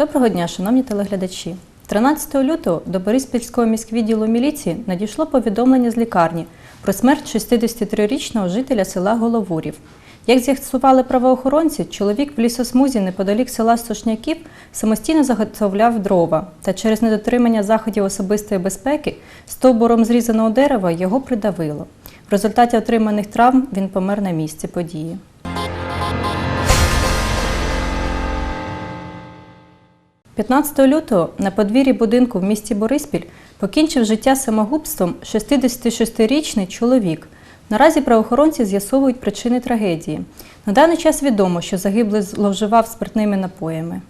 Доброго дня, шановні телеглядачі. 13 лютого до Бориспільського міськвідділу міліції надійшло повідомлення з лікарні про смерть 63-річного жителя села Головурів. Як з'ясували правоохоронці, чоловік в лісосмузі неподалік села Сошняків самостійно заготовляв дрова та через недотримання заходів особистої безпеки стовбуром зрізаного дерева його придавило. В результаті отриманих травм він помер на місці події. – 15 лютого на подвір'ї будинку в місті Бориспіль покінчив життя самогубством 66-річний чоловік. Наразі правоохоронці з'ясовують причини трагедії. На даний час відомо, що загиблий зловживав спиртними напоями.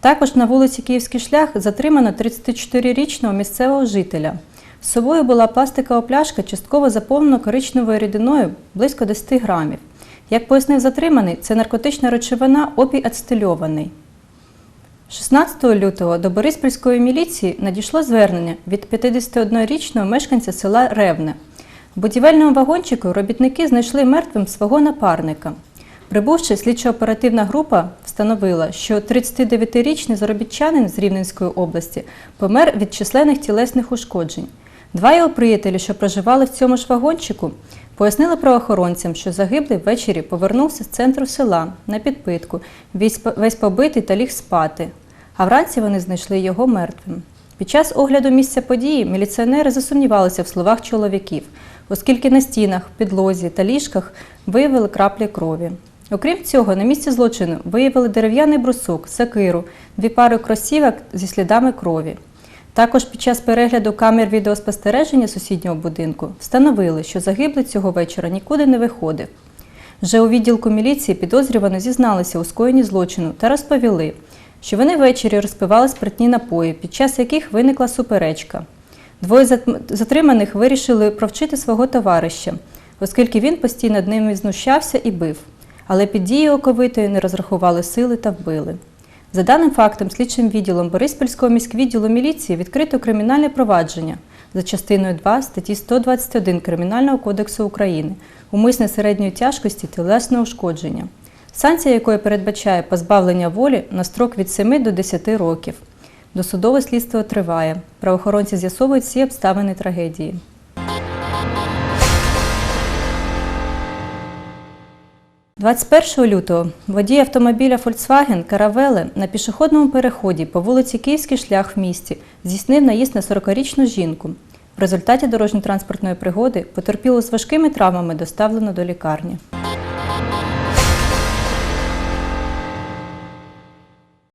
Також на вулиці Київський шлях затримано 34-річного місцевого жителя. З собою була пластикова пляшка, частково заповнена коричневою рідиною близько 10 грамів. Як пояснив затриманий, це наркотична речовина опій ацетильований. 16 лютого до Бориспільської міліції надійшло звернення від 51-річного мешканця села Ревне. В будівельному вагончику робітники знайшли мертвим свого напарника. Прибувши, слідчо-оперативна група встановила, що 39-річний заробітчанин з Рівненської області помер від численних тілесних ушкоджень. Два його приятелі, що проживали в цьому ж вагончику, пояснили правоохоронцям, що загиблий ввечері повернувся з центру села на підпитку, весь побитий та ліг спати. А вранці вони знайшли його мертвим. Під час огляду місця події міліціонери засумнівалися в словах чоловіків, оскільки на стінах, підлозі та ліжках виявили краплі крові. Окрім цього, на місці злочину виявили дерев'яний брусок, сакиру, дві пари кросівок зі слідами крові. Також під час перегляду камер відеоспостереження сусіднього будинку встановили, що загиблий цього вечора нікуди не виходив. Вже у відділку міліції підозрювані зізналися у скоєнні злочину та розповіли, що вони ввечері розпивали спиртні напої, під час яких виникла суперечка. Двоє затриманих вирішили провчити свого товариша, оскільки він постійно над ними знущався і бив. Але під дією оковитої не розрахували сили та вбили. За даним фактом, слідчим відділом Бориспільського міськвідділу міліції відкрито кримінальне провадження за частиною 2 статті 121 Кримінального кодексу України умисне середньої тяжкості тілесного ушкодження, санкція якої передбачає позбавлення волі на строк від 7 до 10 років. Досудове слідство триває. Правоохоронці з'ясовують всі обставини трагедії. – 21 лютого водій автомобіля Volkswagen Caravelle на пішохідному переході по вулиці Київський шлях в місті здійснив наїзд на 40-річну жінку. В результаті дорожньо-транспортної пригоди потерпілу з важкими травмами доставлено до лікарні.